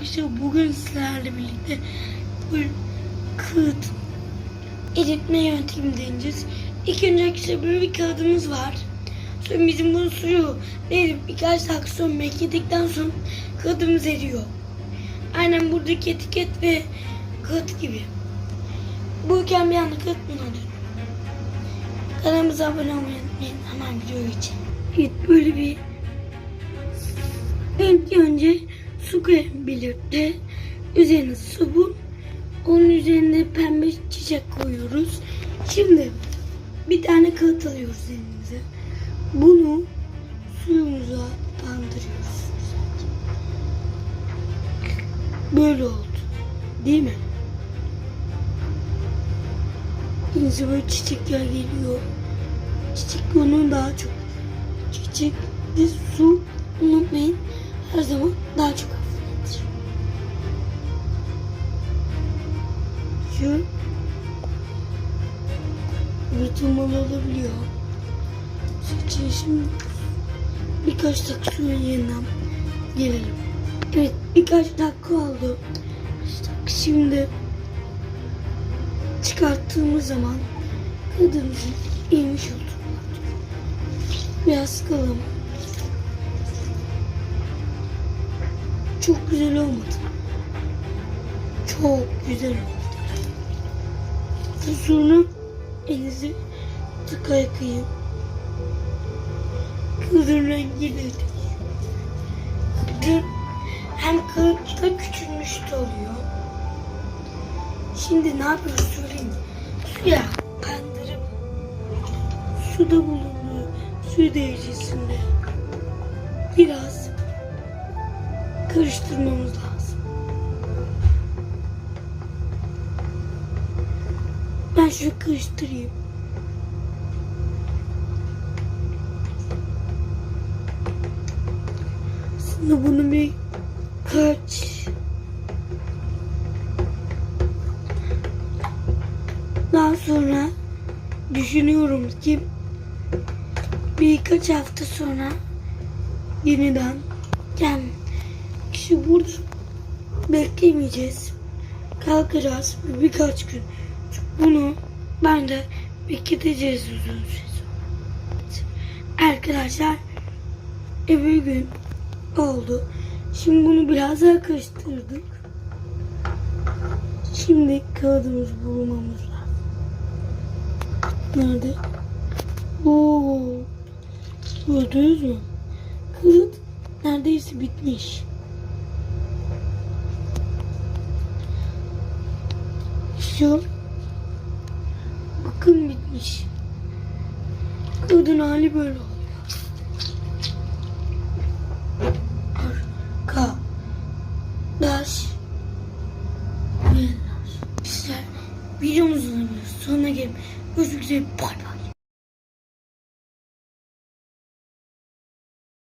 arkadaşlar bugün sizlerle birlikte kağıt eritme yöntemini deneyeceğiz. İlk önce arkadaşlar böyle bir kağıdımız var. Sonra bizim bunu suyu verip birkaç dakika sonra bekledikten sonra kağıdımız eriyor. Aynen buradaki etiket ve kağıt gibi. Bu bir anda kağıt buna dönüyor. Kanalımıza abone olmayı unutmayın. Hemen videoya geçelim. Evet böyle bir belirtti. Üzerine sabun. Onun üzerine pembe çiçek koyuyoruz. Şimdi bir tane kağıt alıyoruz elimize. Bunu suyumuza bandırıyoruz. Böyle oldu. Değil mi? Denize böyle çiçekler geliyor. Çiçek onun daha çok. Çiçek ve su unutmayın her zaman yırtılmalı olabiliyor. Şimdi, şimdi birkaç dakika sonra yeniden gelelim. Evet birkaç dakika oldu. Şimdi çıkarttığımız zaman kadınımızın iyiymiş oldu. Biraz sıkalım. Çok güzel olmadı. Çok güzel oldu. Sonra elinizi tıka yıkayın. Kızın rengiyle Kızın hem kağıtta küçülmüş de oluyor. Şimdi ne yapıyoruz söyleyeyim. Suya bandırıp suda bulunduğu su derecesinde biraz karıştırmamız Ben şunu karıştırayım. Aslında bunu bir kaç daha sonra düşünüyorum ki birkaç hafta sonra yeniden gel kişi burada beklemeyeceğiz. Kalkacağız bir- birkaç gün. Çünkü bunu ben de bekleteceğiz uzun süre sonra. Arkadaşlar öbür gün oldu. Şimdi bunu biraz daha karıştırdık. Şimdi kağıdımızı bulmamız lazım. Nerede? Oo. Gördünüz mü? Kağıt neredeyse bitmiş. Şu bakın bitmiş. Kağıdın hali böyle oluyor. Arka daş Bizler videomuzun sonuna gelip görüşmek üzere. Bay bay.